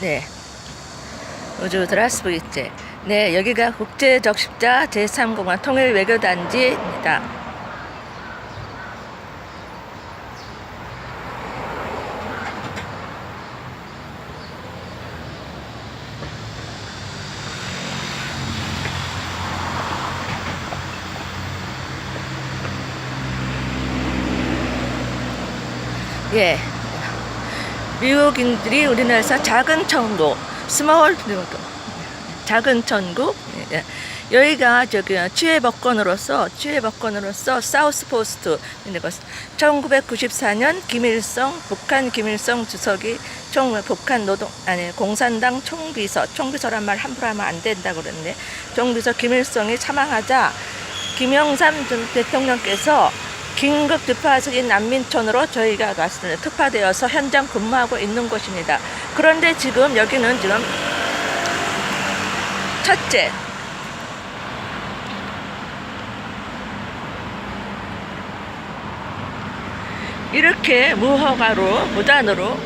네. 우주 드라스부이체. 네, 여기가 국제적십자 제3공항 통일외교단지입니다. 예. 미국인들이 우리나라에서 작은 천국, 스몰 작은 천국, 예, 예. 여기가 저기 취해 법권으로서 취해 법권으로서 사우스 포스트 1994년 김일성 북한 김일성 주석이 총 북한 노동 아니 공산당 총비서 총비서란 말 함부로 하면 안 된다 그랬네 총비서 김일성이 사망하자 김영삼 전 대통령께서 긴급 특파적인 난민촌으로 저희가 왔습니다. 특파되어서 현장 근무하고 있는 곳입니다. 그런데 지금 여기는 지금 첫째 이렇게 무허가로 무단으로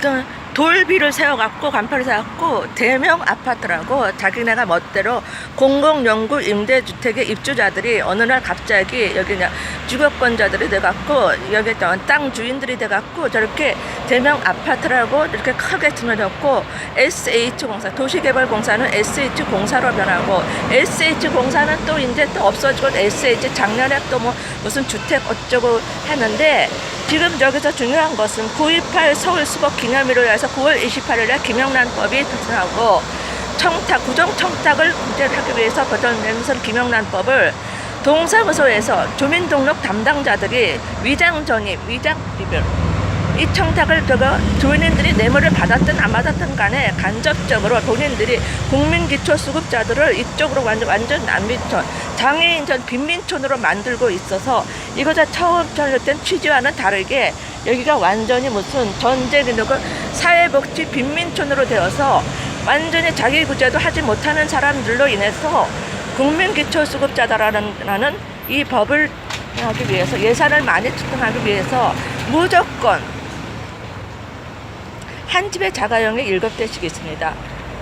큰 돌비를 세워갖고 간판을 세워갖고 대명 아파트라고 자기네가 멋대로 공공연구 임대주택의 입주자들이 어느 날 갑자기 여기 그냥 주거권자들이 돼갖고 여기 땅 주인들이 돼갖고 저렇게 대명 아파트라고 이렇게 크게 지어놓고 SH공사 도시개발공사는 SH공사로 변하고 SH공사는 또 이제 또 없어지고 SH 작년에 또 뭐 무슨 주택 어쩌고 했는데 지금 여기서 중요한 것은 9.28 서울 수복 기념일로 해서 9월 28일에 김영란 법이 발생하고 청탁, 구정 청탁을 문제를 하기 위해서 버전면서 김영란 법을 동사무소에서 주민등록 담당자들이 위장 전입, 위장 비별 이 청탁을 저거 주민들이 뇌물을 받았든 안 받았든 간에 간접적으로 본인들이 국민기초수급자들을 이쪽으로 완전 완전 난민촌 장애인 전 빈민촌으로 만들고 있어서 이거자 처음 잘못된 취지와는 다르게 여기가 완전히 무슨 전쟁 이그 사회복지 빈민촌으로 되어서 완전히 자기 구제도 하지 못하는 사람들로 인해서 국민기초수급자다라는 라는 이 법을 하기 위해서 예산을 많이 투입하기 위해서 무조건 한 집에 자가용이 일곱 대씩 있습니다.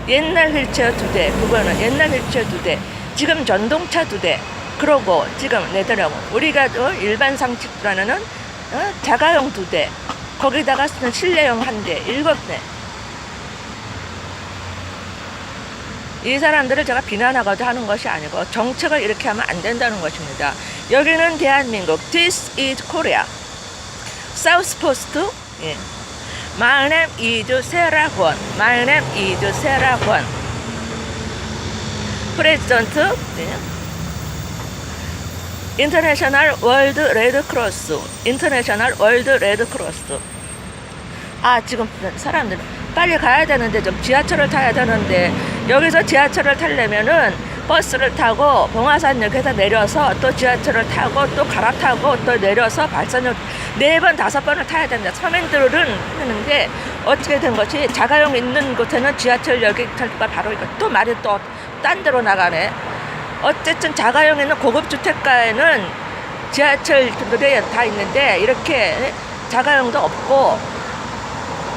옛날 휠체어 두 대, 그거는 옛날 휠체어 두 대, 지금 전동차 두 대, 그러고 지금 내더라고 우리가 어, 일반 상식으로는 어, 자가용 두 대, 거기다가 쓰는 실내용 한 대, 일곱 대. 이 사람들을 제가 비난하고자 하는 것이 아니고 정책을 이렇게 하면 안 된다는 것입니다. 여기는 대한민국. This is Korea. 사우스 포스트. 예. My name is Sarah Kwon. My name is Sarah Kwon. 프레지던트 네. 인터내셔널 월드 레드 크로스. 인터내셔널 월드 레드 크로스. 아 지금 사람들 빨리 가야 되는데 좀 지하철을 타야 되는데 여기서 지하철을 타려면은 버스를 타고 봉화산역에서 내려서 또 지하철을 타고 또 갈아타고 또 내려서 발산역 네 번 다섯 번을 타야 됩니다. 서민들은 하는데 어떻게 된 것이 자가용 있는 곳에는 지하철역이 탈까 바로 이거 또 말이 또 딴 데로 나가네. 어쨌든 자가용 있는 고급 주택가에는 지하철들이 다 있는데 이렇게 자가용도 없고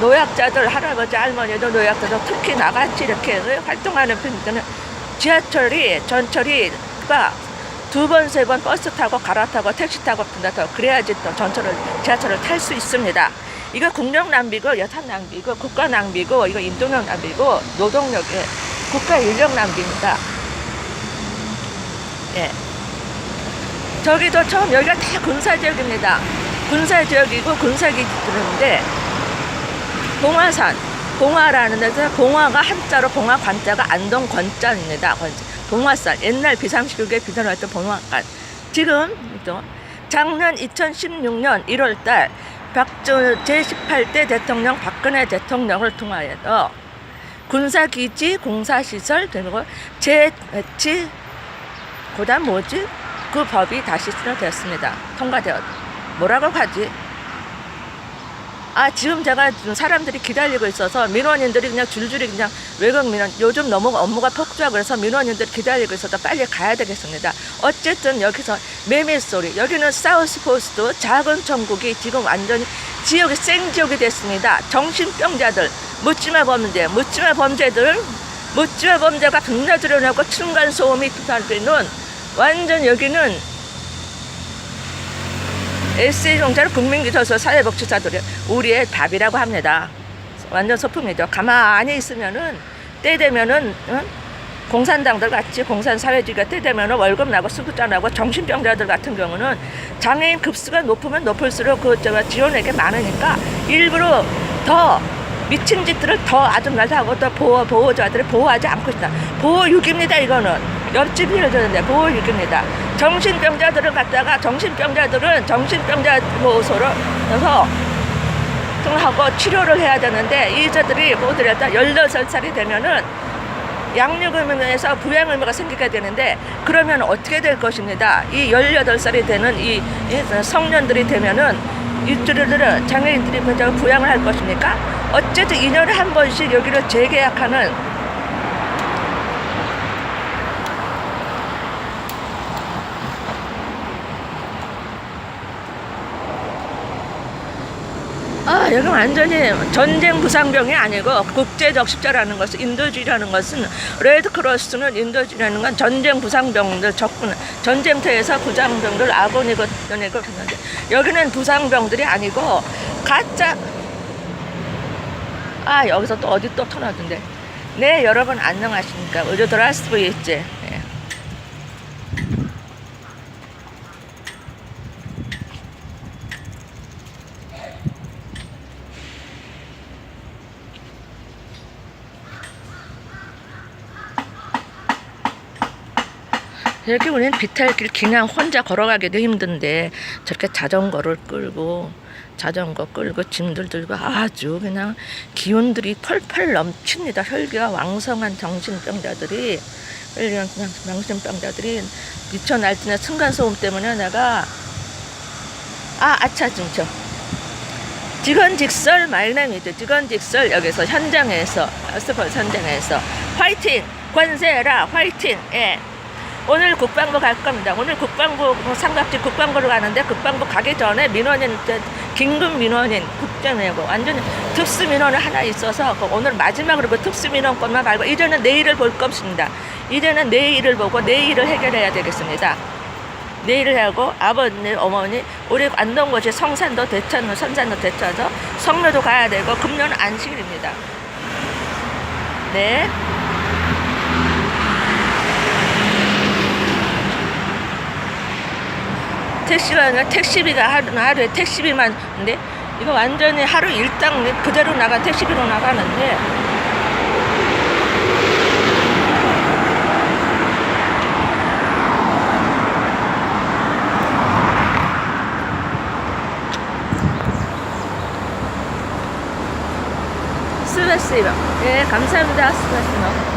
노약자들 할아버지 할머니도 노약자들 특히 나같이 이렇게 활동하는 편들은 지하철이 전철이가 두 번 세 번 버스 타고 갈아타고 택시 타고 든다 그래야지 또 전철을 지하철을 탈 수 있습니다. 이거 국력 낭비고 여탄 낭비고 국가 낭비고 이거 인도력 낭비고 노동력의 국가 인력 낭비입니다. 예. 저기도 처음 여기가 다 군사 지역입니다. 군사 지역이고 군사 기지들인데 봉화산, 봉화라는 데서 봉화가 한자로 봉화 관자가 안동 권자입니다. 권자. 봉화산, 옛날 비상시국에 비전했던 봉화관. 지금 또 작년 2016년 1월달 박정 제18대 대통령 박근혜 대통령을 통하여 군사기지 공사시설 그리고 재배치 그 다음 뭐지? 그 법이 다시 수정되었습니다. 통과되었. 뭐라고 하지? 아 지금 제가 지금 사람들이 기다리고 있어서 민원인들이 그냥 줄줄이 그냥 외국 민원 요즘 너무 업무가 폭주하고 그래서 민원인들이 기다리고 있어서 빨리 가야 되겠습니다. 어쨌든 여기서 매매 소리 여기는 사우스 포스트 작은 천국이 지금 완전히 지역이 생지역이 됐습니다. 정신병자들, 묻지마 범죄, 묻지마 범죄들, 묻지마 범죄가 등나들여놓고 층간소음이 투사되는 완전 여기는 SA 종자를 국민기초서 사회복지사들이 우리의 답이라고 합니다. 완전 소품이죠. 가만히 있으면은 때 되면은 응? 공산당들 같이 공산 사회주의가 때 되면은 월급 나고 수급자 나고 정신병자들 같은 경우는 장애인 급수가 높으면 높을수록 그 지원액이 많으니까 일부러 더 미친 짓들을 더 아주 날하고 또 보호 보호자들을 보호하지 않고 있다. 보호육입니다 이거는 옆집 이어졌는데 보호육입니다. 정신병자들을 갖다가 정신병자들은 정신병자 보호소로 해서 하고 치료를 해야 되는데 이자들이 모두랬다 16살이 되면은 양육의무에서 부양의무가 생기게 되는데 그러면 어떻게 될 것입니다. 이 18살이 되는 이, 이 성년들이 되면은 이들을 장애인들이 먼저 부양을 할 것입니까? 어쨌든 2년에 한 번씩 여기를 재계약하는 아, 여기 완전히 전쟁 부상병이 아니고 국제적 십자라는 것은 인도주의라는 것은 레드크로스는 인도주의라는 건 전쟁 부상병들 적군 전쟁터에서 부상병들 연이고 그랬는데 여기는 부상병들이 아니고 가짜 아 여기서 또 어디 또 터나던데. 네 여러분 안녕하십니까. 의료 드라스브 있지 예. 이렇게 우리는 비탈길 그냥 혼자 걸어가기도 힘든데 저렇게 자전거를 끌고 자전거 끌고 짐들 들고 아주 그냥 기운들이 펄펄 넘칩니다. 혈기가 왕성한 정신병자들이 그냥 정신병자들이 미쳐 날뛰는 순간소음 때문에 내가 아 아차 진짜 직원직설 말남이죠. 직원직설 여기서 현장에서 스포 현장에서 화이팅 관세라 화이팅 예. 오늘 국방부 갈 겁니다. 오늘 국방부 삼각지 국방부로 가는데 국방부 가기 전에 민원인 저 긴급 민원인 국정내고 완전히 특수 민원이 하나 있어서 그 오늘 마지막으로 그 특수 민원권만 발고 이제는 내일을 볼 겁니다. 이제는 내일을 보고 내일을 해결해야 되겠습니다. 내일을 하고 아버님, 어머니, 우리 안동고시 성산도 대천, 선산도 대천서 성묘도 가야 되고 금년은 안식일입니다. 네. 택시가 택시비가 하루, 하루에 택시비만 근데 이거 완전히 하루 일당 그대로 나가 택시비로 나가는데 스베스이요. 예, 감사합니다. 스베스노.